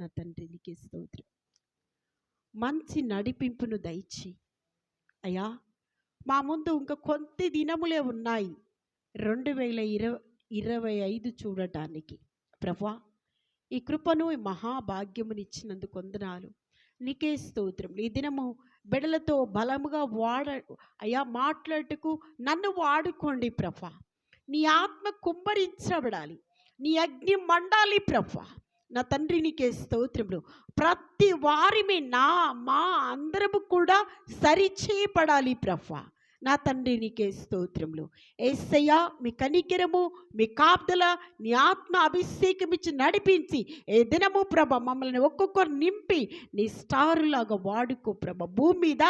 నా తండ్రి నీకే స్తోత్రం. మంచి నడిపింపును దయచి అయ్యా మా ముందు ఇంకా కొద్ది దినములే ఉన్నాయి. రెండు వేల ఇరవై ఇరవై ఐదు చూడటానికి. ప్రభా ఈ కృపను ఈ మహాభాగ్యమునిచ్చినందుకు వందనాలు. నీకే స్తోత్రం. ఈ దినము బిడలతో బలముగా వాడ అయ్యా మాట్లాడుటకు నన్ను వాడుకోండి ప్రభా. నీ ఆత్మ కుమ్మరించబడాలి. నీ అగ్ని మండాలి ప్రభా. నా తండ్రి నీకే స్తోత్రములు ప్రతి వారిమి నా మా అందరము కూడా సరిచేయబడాలి ప్రభ. నా తండ్రి నీకే స్తోత్రములు ఏసయ్య మీ కనికిరము మీ కాపుదల నీ ఆత్మ అభిషేకం ఇచ్చి నడిపించి ఏ దినము ప్రభ మమ్మల్ని ఒక్కొక్కరు నింపి నీ స్టారులాగా వాడుకో ప్రభ. భూమి మీద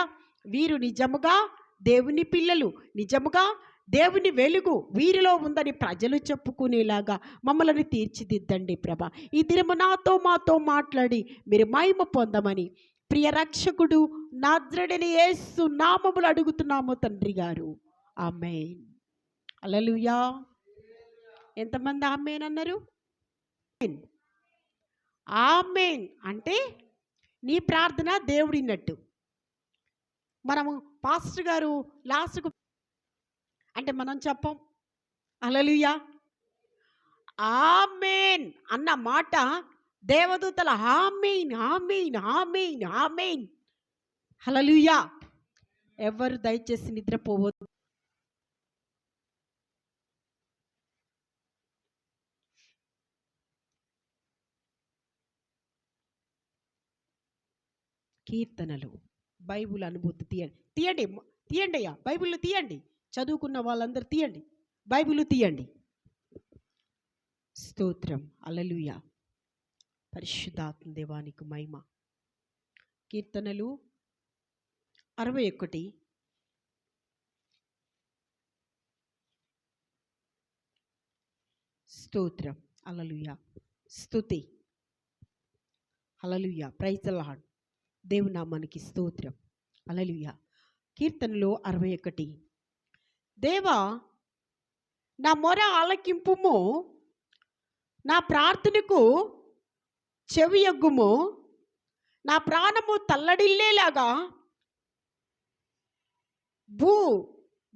వీరు నిజముగా దేవుని పిల్లలు నిజముగా దేవుని వెలుగు వీరిలో ఉందని ప్రజలు చెప్పుకునేలాగా మమ్మల్ని తీర్చిదిద్దండి ప్రభ. ఈ దినము నాతో మాతో మాట్లాడి మీరు మహిమ పొందమని ప్రియ రక్షకుడు నాద్రడిని యేసు నామములు అడుగుతున్నాము తండ్రి గారు. ఆమెన్. అలలుయా ఎంతమంది ఆమెన్ అన్నారు? ఆమెన్. అంటే నీ ప్రార్థన దేవుడినట్టు. మనము పాస్టర్ గారు లాస్ట్కు అంటే మనం చెప్పం. అలలుయా ఆమెన్ అన్న మాట దేవదూతల amen amen amen amen. Hallelujah ఎవరు దయచేసి నిద్రపోవద్దు. కీర్తనలు బైబుల్ అనుభూతి తీయండి. తీయండి తీయండి అయ్యా. బైబిల్ తీయండి. చదువుకున్న వాళ్ళందరూ తీయండి. బైబిల్ తీయండి. స్తోత్రం. అలలుయ. పరిశుద్ధాత్మ దేవానికి మహిమ. కీర్తనలు అరవై ఒకటి. స్తోత్రం. అలలుయ. స్తుతి. అలలుయ. ప్రైజలాడ్ దేవునామానికి స్తోత్రం. అలలుయ. కీర్తనలో అరవై ఒకటి. దేవా నా మొర ఆలకింపుము నా ప్రార్థనకు చెవియొగ్గుము నా ప్రాణము తల్లడిల్లేలాగా భూ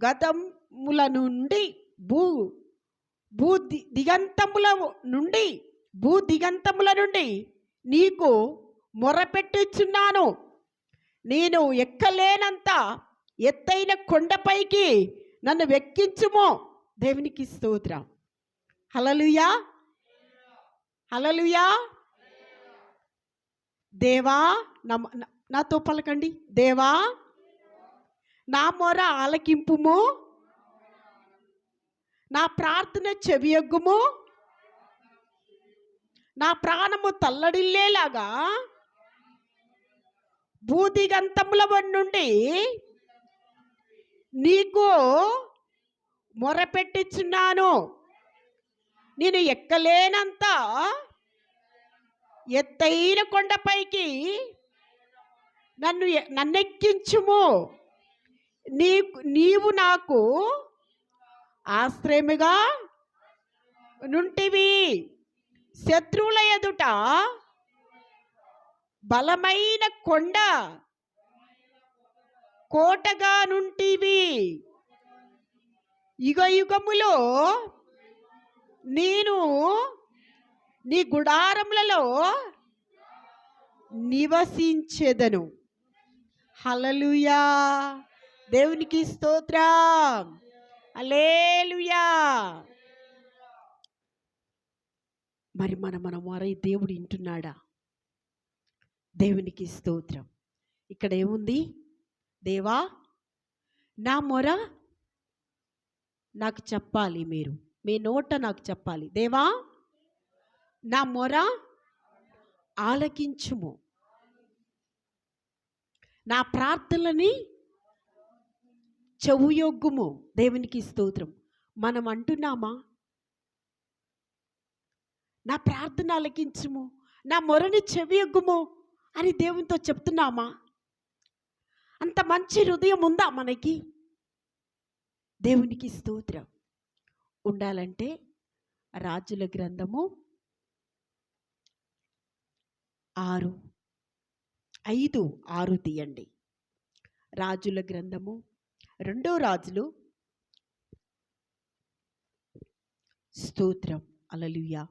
గతముల నుండి భూ భూ ది దిగంతముల నుండి భూ దిగంతముల నుండి నీకు మొరపెట్టుచున్నాను నేను ఎక్కలేనంత ఎత్తైన కొండపైకి నన్ను వెక్కించుమో. దేవునికి స్తోత్రం. హలలుయా హలలుయా దేవా నా- నాతో పలకండి దేవా నా మొర ఆలకింపుము. నా ప్రార్థన చెవియొగ్గుము. నా ప్రాణము తల్లడిల్లేలాగా. భూదిగంతముల నుండి నీకు మొరపెట్టిచున్నాను. నేను ఎక్కలేనంత ఎత్తైన కొండపైకి నన్ను నన్నెక్కించుము. నీ నీవు నాకు ఆశ్రయముగా నుంటివి. శత్రువుల ఎదుట బలమైన కొండ కోటగా నుంటివి. యుగ యుగములో నేను నీ గుడారములలో నివసించేదను. హలలుయా దేవునికి స్తోత్రం. అలేలుయా మరి మన మన వారై దేవుడు వింటున్నాడా? దేవునికి స్తోత్రం. ఇక్కడ ఏముంది? దేవా నా మొర నాకు చెప్పాలి మీరు. మీ నోట నాకు చెప్పాలి. దేవా నా మొర ఆలకించుము. నా ప్రార్థనని చెవుయొగ్గుము. దేవునికి స్తోత్రం. మనం అంటున్నామా? నా ప్రార్థన ఆలకించుము. నా మొరని చెవియొగ్గుము అని దేవునితో చెప్తున్నామా? అంత మంచి హృదయం ఉందా మనకి? దేవునికి స్తోత్రం. ఉండాలంటే రాజుల గ్రంథము ఆరు ఐదు ఆరు తీయండి. రాజుల గ్రంథము రెండో రాజులు. స్తోత్రం. అలలుయ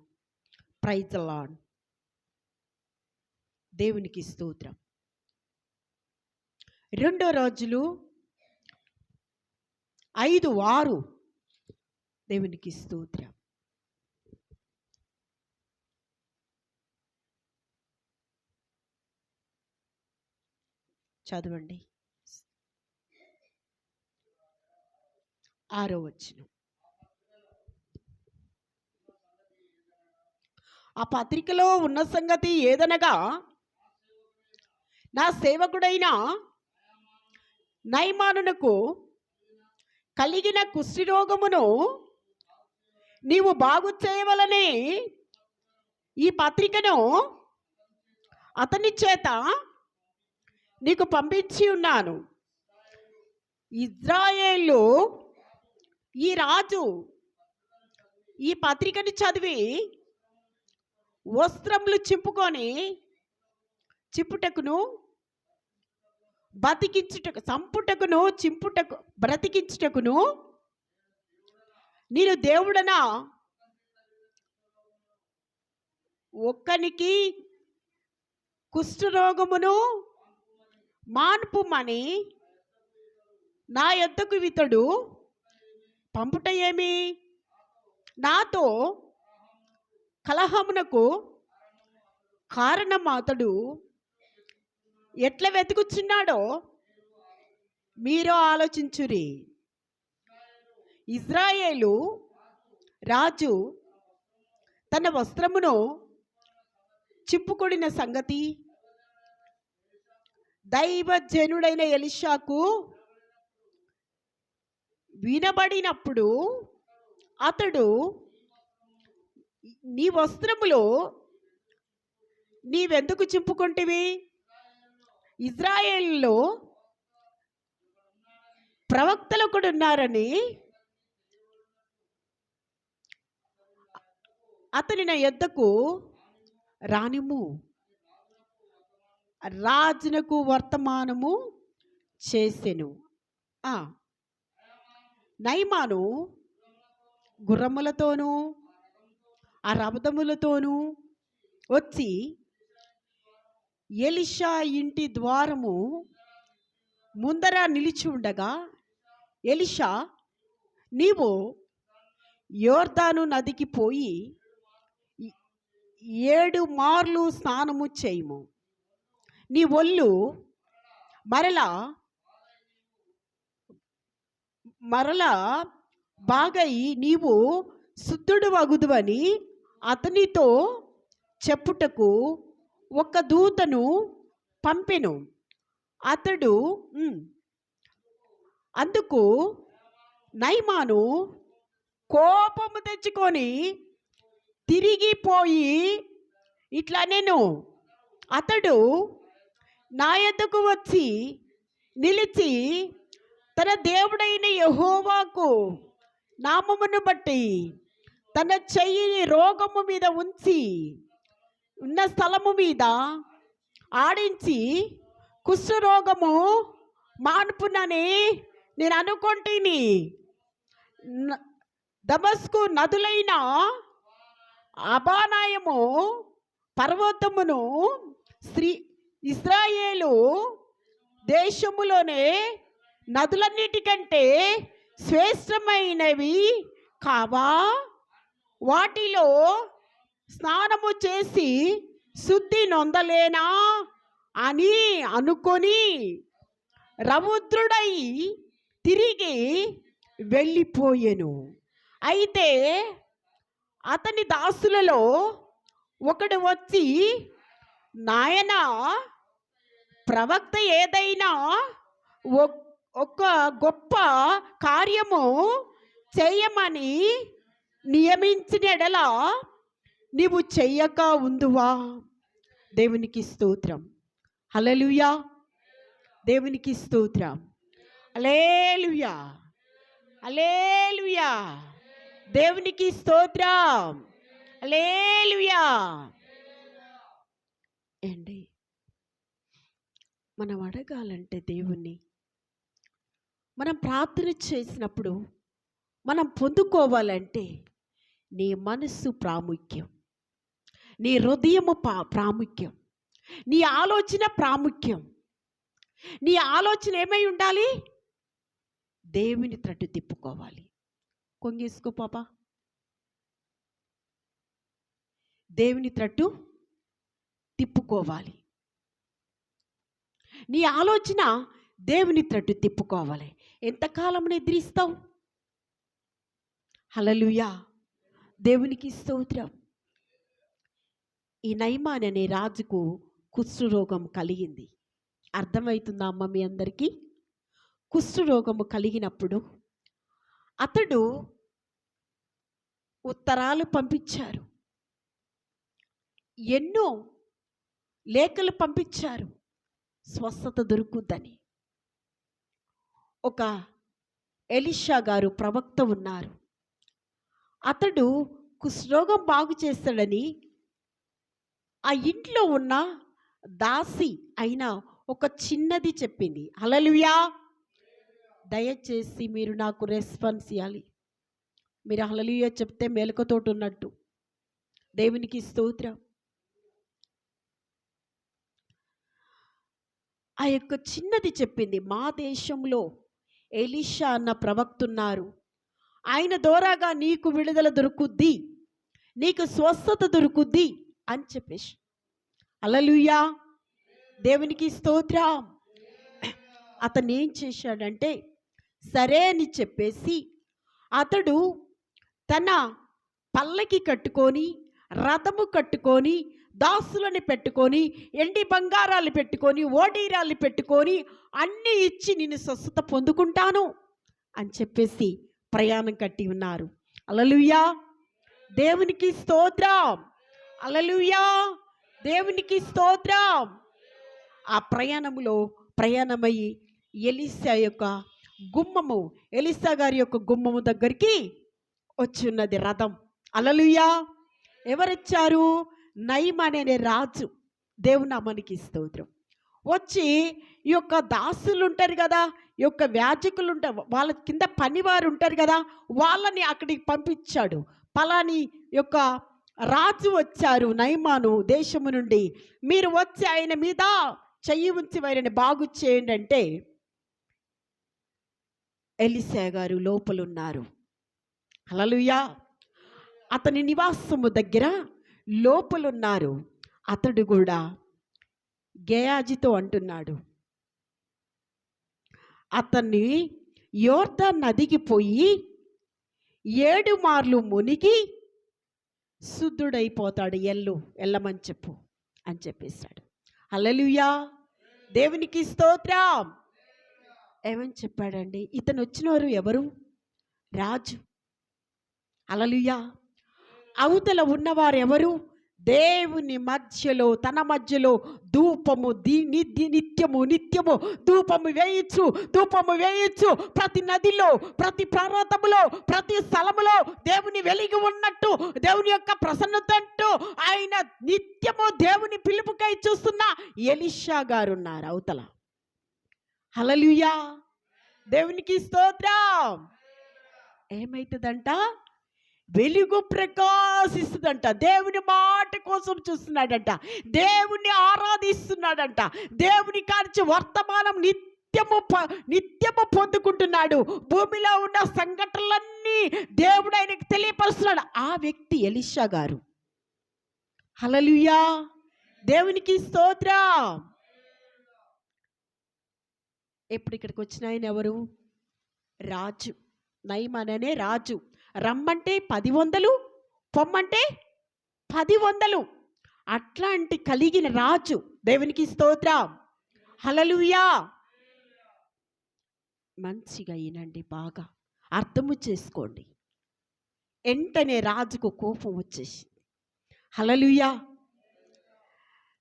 ప్రైజలాన్ దేవునికి స్తోత్రం. రెండో రోజులు ఐదు ఆరు దేవునికి స్తోత్రం. చదవండి. ఆరో వచ్చిన ఆ పత్రికలో ఉన్న సంగతి ఏదనగా నా సేవకుడైన నైమానునకు కలిగిన కుష్ఠిరోగమును నీవు బాగు చేయవలని ఈ పత్రికను అతని చేత నీకు పంపించి ఉన్నాను. ఇజ్రాయేళ్ళు ఈ రాజు ఈ పత్రికని చదివి వస్త్రములు చింపుకొని చిప్పుటకును బతికించుటకు సంపుటకును చింపుటకు బ్రతికించుటకును నేను దేవుడనా. ఒక్కనికి కుష్ఠరోగమును మాన్పుమని నా యొద్దకు ఇతడు పంపుట ఏమి? నాతో కలహమునకు కారణం అతడు ఎట్లా వెతుకుచున్నాడో మీరు ఆలోచించురి. ఇజ్రాయేలు రాజు తన వస్త్రమును చిప్పుకొడిన సంగతి దైవజనుడైన ఎలిషాకు వినబడినప్పుడు అతడు నీ వస్త్రములో నీవెందుకు చింపుకుంటేవి? ఇజ్రాయేల్లో ప్రవక్తలు కూడా ఉన్నారని అతని నా ఎద్దకు రానిము. రాజునకు వర్తమానము చేసెను. నైమాను గుర్రములతోనూ ఆ రథములతోనూ వచ్చి ఎలిషా ఇంటి ద్వారము ముందర నిలిచి ఉండగా ఎలిషా నీవు యోర్దాను నదికి పోయి ఏడు మార్లు స్నానము చేయము. నీ ఒళ్ళు మరలా మరలా బాగై నీవు శుద్ధుడు వగుదువని అతనితో చెప్పుటకు ఒక దూతను పంపెను. అతడు అందుకు నైమాను కోపము తెచ్చుకొని తిరిగిపోయి ఇట్లా నేను అతడు నా యొద్దకు వచ్చి నిలిచి తన దేవుడైన యహోవాకు నామమును బట్టి తన చెయ్యిని రోగము మీద ఉంచి ఉన్న స్థలము మీద ఆడించి కుష్ఠరోగము మాన్పునని నేను అనుకుంటుని. దమస్కు నదులైన అబానాయము పర్వతమును శ్రీ ఇస్రాయేలు దేశములోనే నదులన్నిటికంటే శ్రేష్టమైనవి కావా? వాటిలో స్నానము చేసి శుద్ధి నొందలేనా అని అనుకొని రౌద్రుడై తిరిగి వెళ్ళిపోయెను. అయితే అతని దాసులలో ఒకడు వచ్చి నాయన ప్రవక్త ఏదైనా ఒక గొప్ప కార్యము చేయమని నియమించిన ఎడలా నీవు చెయ్యక ఉందువా దేవునికి స్తోత్రం. హల్లెలూయా. దేవునికి స్తోత్రం. అలేలుయా అలేలుయా దేవునికి స్తోత్రం. అలేలుయా ఏండి మనం అడగాలంటే దేవుణ్ణి. మనం ప్రార్థన చేసినప్పుడు మనం పొందుకోవాలంటే నీ మనస్సు ప్రాముఖ్యం. నీ హృదయము పా ప్రాముఖ్యం. నీ ఆలోచన ప్రాముఖ్యం. నీ ఆలోచన ఏమై ఉండాలి? దేవుని తట్టు తిప్పుకోవాలి. కొంగేసుకో పాప. దేవుని తట్టు తిప్పుకోవాలి. నీ ఆలోచన దేవుని తట్టు తిప్పుకోవాలి. ఎంతకాలం నిద్రిస్తావు? హలలుయా దేవునికి స్తోత్రం. ఈ నైమాన్ అనే రాజుకు కుష్ఠరోగం కలిగింది. అర్థమవుతుందా అమ్మ మీ అందరికీ? కుష్ఠరోగము కలిగినప్పుడు అతడు ఉత్తరాలు పంపించారు. ఎన్నో లేఖలు పంపించారు. స్వస్థత దొరుకుద్దని. ఒక ఎలిషా గారు ప్రవక్త ఉన్నారు. అతడు కుష్ఠరోగం బాగు చేస్తాడని ఆ ఇంట్లో ఉన్న దాసి అయిన ఒక చిన్నది చెప్పింది హలలుయా దయచేసి మీరు నాకు రెస్పాన్స్ ఇవ్వాలి మీరు హలలుయా చెప్తే మేలకతోటి ఉన్నట్టు దేవునికి స్తోత్రం. ఆ యొక్క చిన్నది చెప్పింది మా దేశంలో ఎలిషా అన్న ప్రవక్త ఉన్నారు ఆయన ద్వారాగా నీకు విడుదల దొరుకుద్ది నీకు స్వస్థత దొరుకుద్ది అని చెప్పేసి. అలలుయా దేవునికి స్తోత్రం. అతను ఏం చేశాడంటే సరే అని చెప్పేసి అతడు తన పల్లకి కట్టుకొని రథము కట్టుకొని దాసులని పెట్టుకొని ఎండి బంగారాలు పెట్టుకొని ఓడీరాలు పెట్టుకొని అన్నీ ఇచ్చి నేను స్వస్థత పొందుకుంటాను అని చెప్పేసి ప్రయాణం కట్టి ఉన్నారు. అలలుయా దేవునికి స్తోత్రం. అలలుయా దేవునికి స్తోత్రం. ఆ ప్రయాణములో ప్రయాణమయ్యి ఎలిసా యొక్క గుమ్మము ఎలిసా గారి యొక్క గుమ్మము దగ్గరికి వచ్చి ఉన్నది రథం. అలలుయా ఎవరొచ్చారు? నయం అనే రాజు. దేవునామానికి స్తోత్రం. వచ్చి ఈ యొక్క దాసులు ఉంటారు కదా ఈ యొక్క వ్యాజకులు ఉంటారు వాళ్ళ కింద పనివారు ఉంటారు కదా వాళ్ళని అక్కడికి పంపించాడు. పలాని యొక్క రాజు వచ్చారు నైమాను దేశము నుండి. మీరు వచ్చి ఆయన మీద చెయ్యి ఉంచి వారిని బాగు చేయండి అంటే ఎలిసా గారు లోపలున్నారు. అలలుయా అతని నివాసము దగ్గర లోపలున్నారు. అతడు కూడా గేయాజితో అంటున్నాడు. అతన్ని యోర్ధ నదికి పోయి ఏడు మార్లు మునిగి శుద్ధుడైపోతాడు ఎల్లు ఎల్లమని చెప్పు అని చెప్పేశాడు. హల్లెలూయా! దేవునికి స్తోత్రం! ఏమని చెప్పాడండి? ఇతను వచ్చినవారు ఎవరు? రాజు. అలలుయా అవతల ఉన్నవారు ఎవరు? దేవుని మధ్యలో తన మధ్యలో ధూపము ది నిత్యము నిత్యము ధూపము వేయచ్చు ధూపము వేయచ్చు. ప్రతి నదిలో ప్రతి పర్వతములో ప్రతి స్థలములో దేవుని వెలిగి ఉన్నట్టు దేవుని యొక్క ప్రసన్నత అంటూ ఆయన నిత్యము దేవుని పిలుపుకై చూస్తున్న ఎలిషా గారు ఉన్నారు అవతల. హలలుయా దేవునికి స్తోత్రం! ఏమవుతుందంట వెలుగు ప్రకాశిస్తుందంట. దేవుని మాట కోసం చూస్తున్నాడంట. దేవుణ్ణి ఆరాధిస్తున్నాడంట. దేవుని కానించి వర్తమానం నిత్యము ప- నిత్యము పొందుకుంటున్నాడు. భూమిలో ఉన్న సంఘటనలన్నీ దేవుడు ఆయనకు తెలియపరుస్తున్నాడు. ఆ వ్యక్తి ఎలిషా గారు. హలలుయా దేవునికి స్తోత్ర! ఎప్పుడు ఇక్కడికి వచ్చిన ఆయన ఎవరు? రాజు. నయమాననే రాజు. రమ్మంటే పది వందలు పొమ్మంటే పది వందలు అట్లాంటి కలిగిన రాజు దేవునికి స్తోత్రం. హలలుయా మంచిగా అయినండి బాగా. అర్థము చేసుకోండి. వెంటనే రాజుకు కోపం వచ్చేసింది. హలలుయా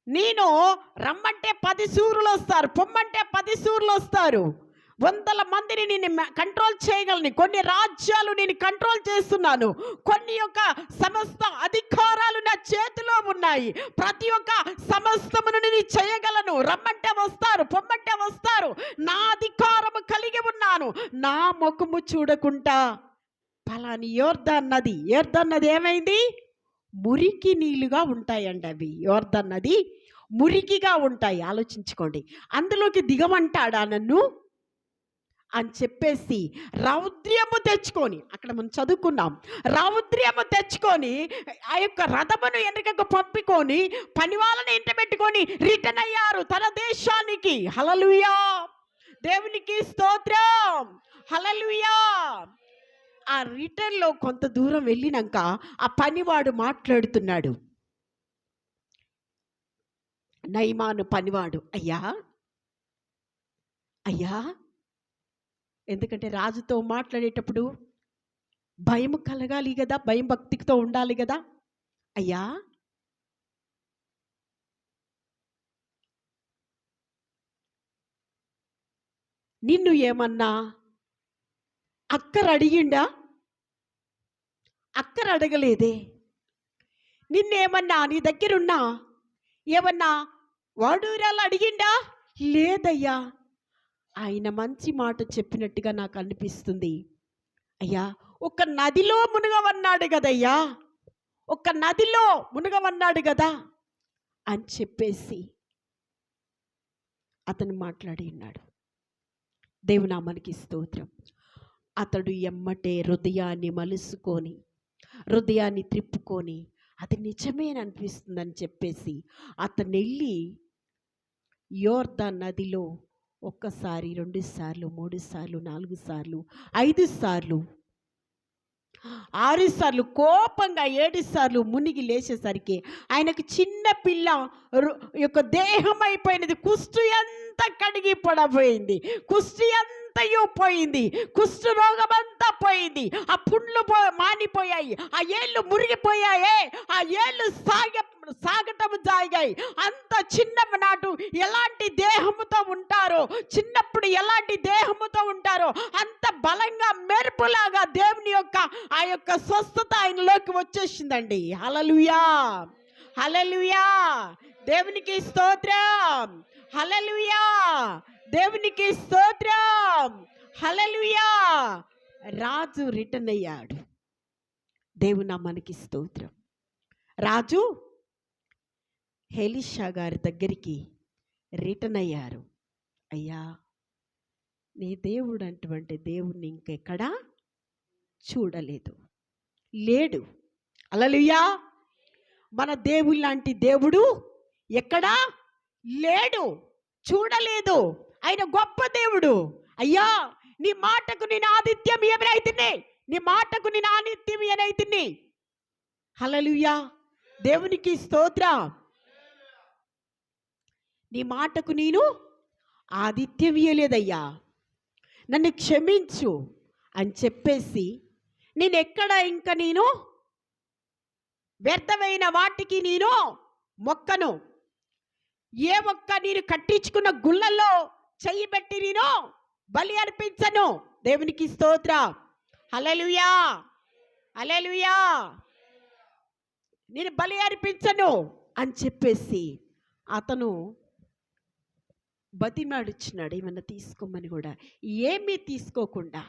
నేను రమ్మంటే పది సూర్యులు వస్తారు పొమ్మంటే పది సూర్యులు వస్తారు. వందల మందిని నేను కంట్రోల్ చేయగలను. కొన్ని రాజ్యాలు నేను కంట్రోల్ చేస్తున్నాను. కొన్ని యొక్క సమస్త అధికారాలు నా చేతిలో ఉన్నాయి. ప్రతి ఒక్క సమస్తమును నేను చేయగలను. రమ్మంటే వస్తారు పొమ్మంటే వస్తారు. నా అధికారము కలిగి ఉన్నాను. నా ముఖము చూడకుండా. పలాని యోర్ధన్ నది యోర్ధన్ నది ఏమైంది? మురికి నీళ్ళుగా ఉంటాయండి అవి. యోర్ధన్ నది మురికిగా ఉంటాయి. ఆలోచించుకోండి. అందులోకి దిగమంటాడా నన్ను? అని చెప్పేసి రౌద్ర్యము తెచ్చుకొని అక్కడ మనం చదువుకున్నాం. రౌద్ర్యము తెచ్చుకొని ఆ యొక్క రథమును వెనుకకు పంపుకొని పని వాళ్ళని ఇంట పెట్టుకొని రిటర్న్ అయ్యారు తన దేశానికి. హలలుయా దేవునికి స్తోత్రం! హలలుయా ఆ రిటర్న్లో కొంత దూరం వెళ్ళినాక ఆ పనివాడు మాట్లాడుతున్నాడు. నైమాను పనివాడు అయ్యా! అయ్యా! ఎందుకంటే రాజుతో మాట్లాడేటప్పుడు భయం కలగాలి కదా భయం భక్తితో ఉండాలి కదా అయ్యా! నిన్ను ఏమన్నా అక్కర అడిగిండా అక్కర అడగలేదే నిన్నేమన్నా నీ దగ్గరున్నా? ఏమన్నా వాడూరాలు అడిగిండా? లేదయ్యా! ఆయన మంచి మాట చెప్పినట్టుగా నాకు అనిపిస్తుంది. అయ్యా ఒక నదిలో మునగవన్నాడు కదయ్యా. ఒక నదిలో మునగవన్నాడు కదా అని చెప్పేసి అతను మాట్లాడి ఉన్నాడు. దేవునామానికి స్తోత్రం. అతడు ఎమ్మటే హృదయాన్ని మలుసుకొని హృదయాన్ని త్రిప్పుకొని అది నిజమేననిపిస్తుందని చెప్పేసి అతను వెళ్ళి యోర్దా నదిలో ఒక్కసారి రెండు సార్లు మూడు సార్లు నాలుగు సార్లు ఐదు సార్లు ఆరు సార్లు కోపంగా ఏడు సార్లు మునిగి లేచేసరికి ఆయనకు చిన్న పిల్ల రు- యొక్క దేహం అయిపోయినది. కుష్టు ఎంత కడిగి పడబోయింది. కుష్టి అంతయు పోయింది. కుష్ఠరోగం అంతా పోయింది. ఆ పుండ్లు పో మానిపోయాయి. ఆ ఏళ్ళు మురిగిపోయాయే. ఆ ఏళ్ళు సాగ సాగటం సాగాయి అంత చిన్న నాటు ఎలాంటి దేహముతో ఉంటారో చిన్నప్పుడు ఎలాంటి దేహముతో ఉంటారో అంత బలంగా మెరుపులాగా దేవుని యొక్క ఆ యొక్క స్వస్థత ఆయనలోకి వచ్చేసిందండి. హలలుయా హలలుయా దేవునికి స్తోత్రం! హలలుయా దేవునికి స్తోత్రం. హలలుయా రాజు రిటర్న్ అయ్యాడు. దేవునా మనకి స్తోత్రం. రాజు హెలిషా గారి దగ్గరికి రిటర్న్ అయ్యారు. అయ్యా నీ దేవుడు అటువంటి దేవుణ్ణి ఇంకెక్కడా చూడలేదు. లేడు. అలలుయా మన దేవుడు లాంటి దేవుడు ఎక్కడా లేడు. చూడలేదు. ఆయన గొప్ప దేవుడు. అయ్యా నీ మాటకు నేను ఆదిత్యం ఏమైతుంది నీ మాటకు నేను ఆదిత్యం ఏనైతుంది హలలుయా దేవునికి స్తోత్ర. నీ మాటకు నేను ఆదిత్యం ఇయ్యలేదయ్యా. నన్ను క్షమించు అని చెప్పేసి నేను ఎక్కడ ఇంకా నేను వ్యర్థమైన వాటికి నేను మొక్కను. ఏ మొక్క నేను కట్టించుకున్న గుళ్ళల్లో చెయ్యి పెట్టి నేను బలి అర్పించను. దేవునికి స్తోత్ర. అలలుయా అలలుయా నేను బలి అర్పించను అని చెప్పేసి అతను బతిమాడిచ్చినాడు ఏమన్నా తీసుకోమని కూడా. ఏమీ తీసుకోకుండా.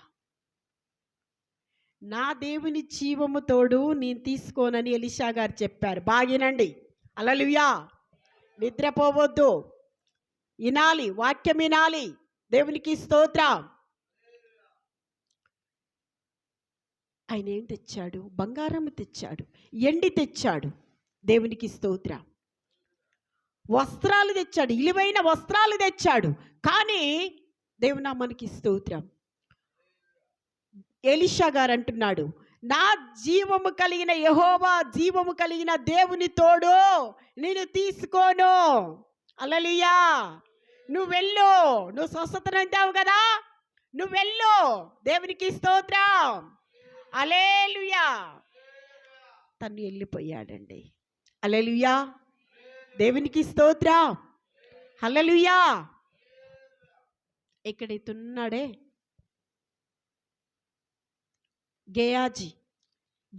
నా దేవుని జీవము తోడు నేను తీసుకోనని ఎలిషా గారు చెప్పారు. బాగినండి. అలలుయా నిద్రపోవద్దు. వినాలి వాక్యం వినాలి. దేవునికి స్తోత్రం. ఆయన ఏం తెచ్చాడు? బంగారం తెచ్చాడు ఎండి తెచ్చాడు. దేవునికి స్తోత్ర. వస్త్రాలు తెచ్చాడు ఇలివైన వస్త్రాలు తెచ్చాడు. కానీ దేవునామానికి స్తోత్రం. ఎలిషా గారు అంటున్నాడు నా జీవము కలిగిన యహోవా జీవము కలిగిన దేవుని తోడు నేను తీసుకోను. అలలియా నువ్వు వెళ్ళు. నువ్వు స్వస్థత అంటావు కదా? నువ్వు వెళ్ళు. దేవునికి స్తోత్రం. అలేలుయా తను వెళ్ళిపోయాడండి. అలెలుయా దేవునికి స్తోత్రం. ఎక్కడైతే ఉన్నాడే గేయాజీ.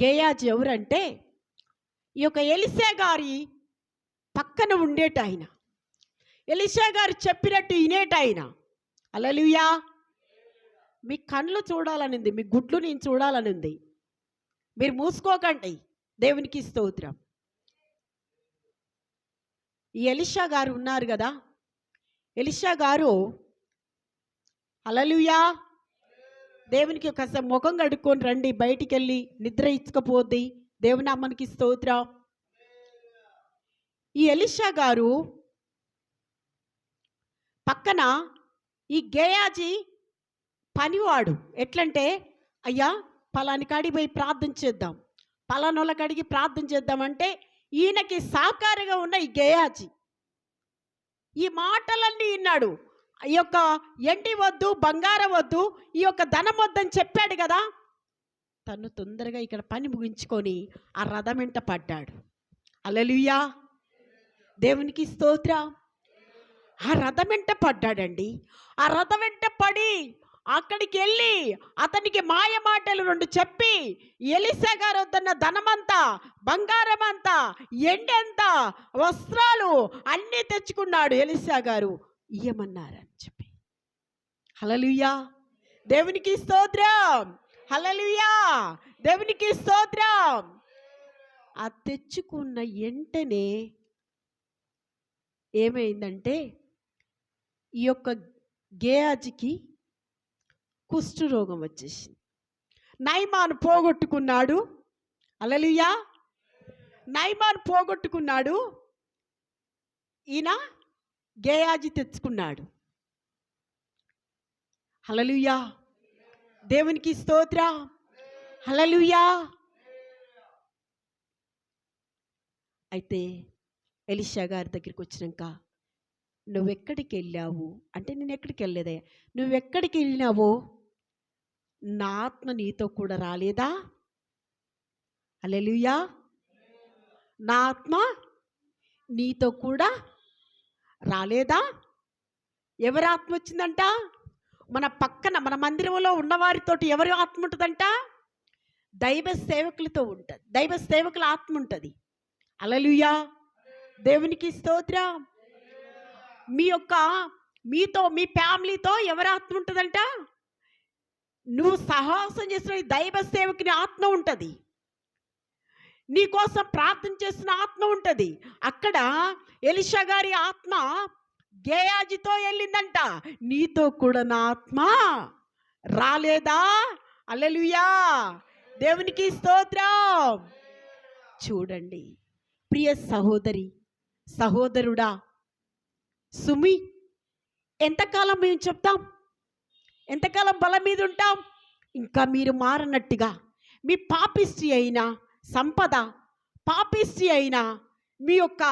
గేయాజీ ఎవరంటే ఈ యొక్క ఎలిసే గారి పక్కన ఉండేట ఆయన. ఎలిషా గారు చెప్పినట్టు వినేట ఆయన. అలలుయా మీ కళ్ళు చూడాలనింది మీ గుడ్లు నేను చూడాలనింది. మీరు మూసుకోకండి. దేవునికి స్తోత్రం. ఈ ఎలిషా గారు ఉన్నారు కదా. ఎలిషా గారు అలలుయా దేవునికి ఒకసారి ముఖం కడుక్కొని రండి బయటికి వెళ్ళి నిద్ర ఇచ్చకపోద్ది. దేవుని అమ్మనికి స్తోత్రం. ఈ ఎలిషా గారు పక్కన ఈ గేయాజీ పనివాడు. ఎట్లంటే అయ్యా పలాని కాడికి పోయి ప్రార్థన చేద్దాం. పలానోళ్ళ కాడికి ప్రార్థన చేద్దామంటే ఈయనకి సాకారిగా ఉన్న ఈ గేయాజీ. ఈ మాటలన్నీ విన్నాడు ఈ యొక్క ఎండి వద్దు బంగారం వద్దు ఈ యొక్క ధనం వద్దని చెప్పాడు కదా. తను తొందరగా ఇక్కడ పని ముగించుకొని ఆ రథం వెంట పడ్డాడు. అలలుయా దేవునికి స్తోత్రం. ఆ రథం వెంట పడ్డాడండి. ఆ రథం వెంట పడి అక్కడికి వెళ్ళి అతనికి మాయ మాటలు రెండు చెప్పి ఎలిసా గారు వద్దన్న ధనమంతా బంగారం అంతా ఎండెంత వస్త్రాలు అన్నీ తెచ్చుకున్నాడు ఎలిసా గారు. ఇయ్యమన్నారని చెప్పి. హలలుయా దేవునికి స్తోత్రం. హలలుయా దేవునికి స్తోత్రం. ఆ తెచ్చుకున్న వెంటనే ఏమైందంటే ఈ యొక్క గేయాజికి కుష్టు రోగం వచ్చేసింది. నైమాన్ పోగొట్టుకున్నాడు. అలలుయా నైమాన్ పోగొట్టుకున్నాడు. ఈయన గేయాజి తెచ్చుకున్నాడు. హలలుయా దేవునికి స్తోత్ర. హలలుయా అయితే ఎలిషా గారి దగ్గరికి వచ్చినాక నువ్వెక్కడికి వెళ్ళావు అంటే నేను ఎక్కడికి వెళ్ళలేదే నువ్వెక్కడికి వెళ్ళినావో నా ఆత్మ నీతో కూడా రాలేదా? అలెలుయా నా ఆత్మ నీతో కూడా రాలేదా? ఎవరి ఆత్మ వచ్చిందంట? మన పక్కన మన మందిరంలో ఉన్నవారితోటి ఎవరి ఆత్మ ఉంటుందంట? దైవ సేవకులతో ఉంటుంది. దైవ సేవకుల ఆత్మ ఉంటుంది. అలలుయా దేవునికి స్తోత్రం. మీ యొక్క మీతో మీ ఫ్యామిలీతో ఎవరి ఆత్మ ఉంటుందంట? నువ్వు సాహసం చేసిన దైవ సేవకుని ఆత్మ ఉంటుంది. నీకోసం ప్రార్థన చేసిన ఆత్మ ఉంటుంది. అక్కడ ఎలిషా గారి ఆత్మ గేయాజితో వెళ్ళిందంట. నీతో కూడా నా ఆత్మ రాలేదా? అల్లెలుయా దేవునికి స్తోత్రం. చూడండి. ప్రియ సహోదరి సహోదరుడా సుమి ఎంతకాలం మేము చెప్తాం? ఎంతకాలం బలం మీద ఉంటాం? ఇంకా మీరు మారనట్టుగా మీ పాపిష్టి అయిన సంపద పాపిష్టి అయిన మీ యొక్క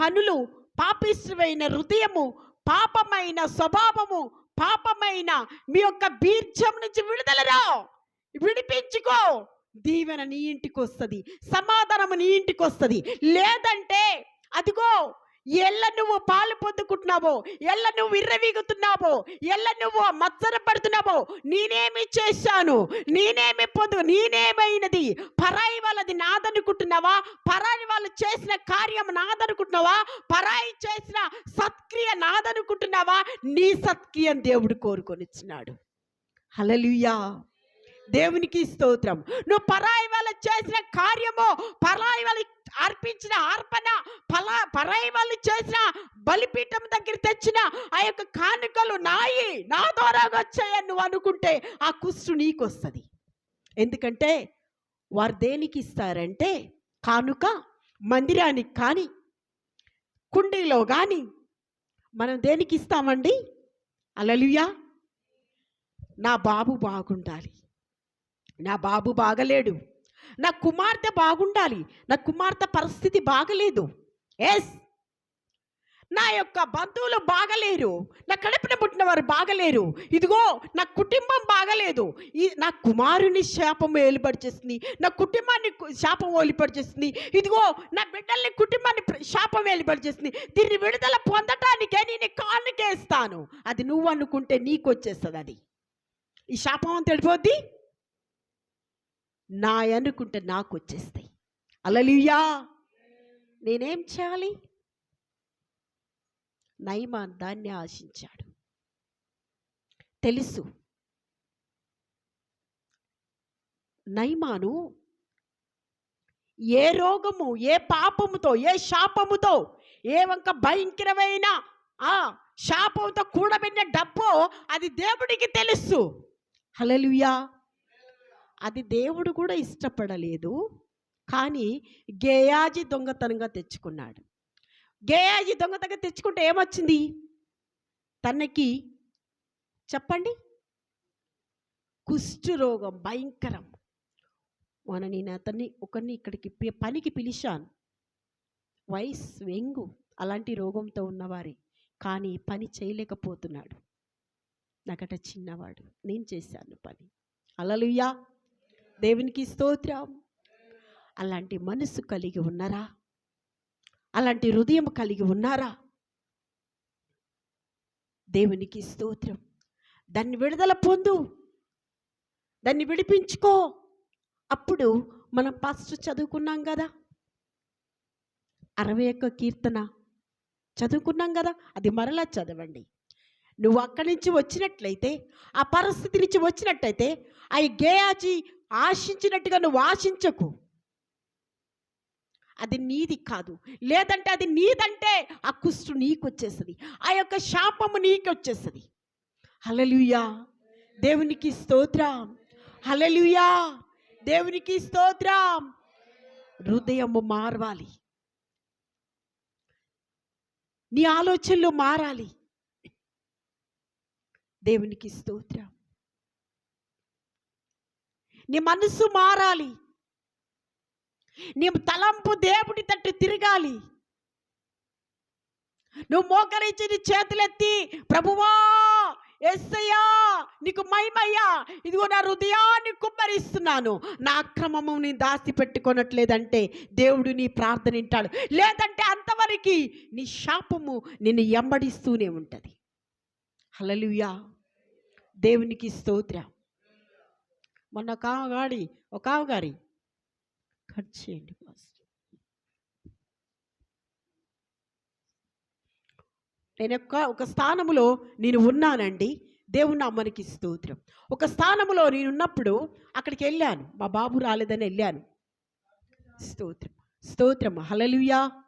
పనులు పాపిష్టమైన హృదయము పాపమైన స్వభావము పాపమైన మీ యొక్క బీర్జం నుంచి విడుదలరా విడిపించుకో. దీవెన నీ ఇంటికి వస్తుంది సమాధానము నీ ఇంటికి వస్తుంది. లేదంటే అదిగో ఎల్ల నువ్వు పాలు పొందుకుంటున్నావో ఎల్ల నువ్వు విర్రవీగుతున్నావో ఎల్ల నువ్వు మత్సర పడుతున్నావో నేనేమి చేశాను? నేనేమి పొందు నేనేమైనది? పరాయి వాళ్ళది నాదనుకుంటున్నావా? పరాయి వాళ్ళు చేసిన కార్యం నాదనుకుంటున్నావా? పరాయి చేసిన సత్క్రియ నాదనుకుంటున్నావా? నీ సత్క్రియం దేవుడు కోరుకొనిచ్చినాడు. హలలుయా దేవునికి స్తోత్రం. నువ్వు పరాయి వాళ్ళ చేసిన కార్యము పరాయి వాళ్ళ అర్పించిన అర్పణ పలా పరాయి వాళ్ళు చేసిన బలిపీఠం దగ్గర తెచ్చిన ఆ యొక్క కానుకలు నాయి నా ద్వారా వచ్చాయని నువ్వు అనుకుంటే ఆ కుష్టు నీకు వస్తుంది ఎందుకంటే వారు దేనికి ఇస్తారంటే కానుక మందిరానికి కానీ కుండీలో కానీ మనం దేనికి ఇస్తామండి? అలలుయా నా బాబు బాగుండాలి. నా బాబు బాగలేడు. నా కుమార్తె బాగుండాలి నా కుమార్తె పరిస్థితి బాగలేదు. ఎస్ నా యొక్క బంధువులు బాగలేరు నా కడుపున పుట్టిన వారు బాగలేరు. ఇదిగో నా కుటుంబం బాగలేదు. ఈ నా కుమారుని శాపం ఏలుపడిచేస్తుంది నా కుటుంబాన్ని శాపం ఏలుపడిచేస్తుంది ఇదిగో నా బిడ్డల్ని కుటుంబాన్ని శాపం ఏలుపడిచేస్తుంది దీన్ని విడుదల పొందటానికే నేను కానుకేస్తాను అది నువ్వు అనుకుంటే నీకు వచ్చేస్తుంది అది. ఈ శాపం అంత వెళ్ళిపోద్ది నా అనుకుంటే నాకు వచ్చేస్తాయి అలలియా నేనేం చేయాలి? నైమాన్ దాన్ని ఆశించాడు. తెలుసు. నైమాను ఏ రోగము ఏ పాపముతో ఏ శాపముతో ఏ వంక భయంకరమైన ఆ శాపంతో కూడబెట్టిన డబ్బో అది దేవుడికి తెలుసు. హలలుయా అది దేవుడు కూడా ఇష్టపడలేదు. కానీ గేయాజీ దొంగతనంగా తెచ్చుకున్నాడు. గేయాజీ దొంగతనంగా తెచ్చుకుంటే ఏమొచ్చింది? తనకి చెప్పండి. కుష్టు రోగం భయంకరం. మొన్న నేను అతన్ని ఒకరిని ఇక్కడికి పనికి పిలిచాను. వయస్ వెంగు అలాంటి రోగంతో ఉన్నవారి. కానీ పని చేయలేకపోతున్నాడు. నాకట చిన్నవాడు. నేను చేశాను పని. అలలుయ్యా దేవునికి స్తోత్రం. అలాంటి మనసు కలిగి ఉన్నారా? అలాంటి హృదయం కలిగి ఉన్నారా? దేవునికి స్తోత్రం. దాన్ని విడుదల పొందు. దాన్ని విడిపించుకో. అప్పుడు మనం ఫస్ట్ చదువుకున్నాం కదా? అరవై ఒక్క కీర్తన. చదువుకున్నాం కదా? అది మరలా చదవండి. నువ్వు అక్కడి నుంచి వచ్చినట్లయితే ఆ పరిస్థితి నుంచి వచ్చినట్టయితే ఆ గేయాజీ ఆశించినట్టుగా నువ్వు ఆశించకు. అది నీది కాదు. లేదంటే అది నీదంటే ఆ కుష్టు నీకు వచ్చేస్తుంది ఆ యొక్క శాపము నీకు వచ్చేస్తుంది హలలుయా దేవునికి స్తోత్రం. హలలుయా దేవునికి స్తోత్రం. హృదయము మారవాలి. నీ ఆలోచనలు మారాలి. దేవునికి స్తోత్రం. నీ మనసు మారాలి. నీ తలంపు దేవుడి తట్టు తిరగాలి. నువ్వు మోకరించి నీ చేతులెత్తి ప్రభువా ఎస్సయ్యా నీకు మైమయ్యా ఇదిగో నా హృదయాన్ని కుమ్మరిస్తున్నాను. నా అక్రమము నీ దాసి పెట్టుకోనట్లేదంటే దేవుడు నీ ప్రార్థన వింటాడు. లేదంటే అంతవరకు నీ శాపము నిన్ను ఎంబడిస్తూనే ఉంటుంది. హలలుయా దేవునికి స్తోత్రం. మొన్న ఒక ఆవగాడి ఒక ఆవగారి కట్ చేయండి ఫస్ట్. నేను ఒక ఒక స్థానములో నేను ఉన్నానండి. దేవుడు నా మనకి స్తోత్రం. ఒక స్థానములో నేను ఉన్నప్పుడు అక్కడికి వెళ్ళాను. మా బాబు రాలేదని వెళ్ళాను. స్తోత్రం. స్తోత్రం. హలలుయా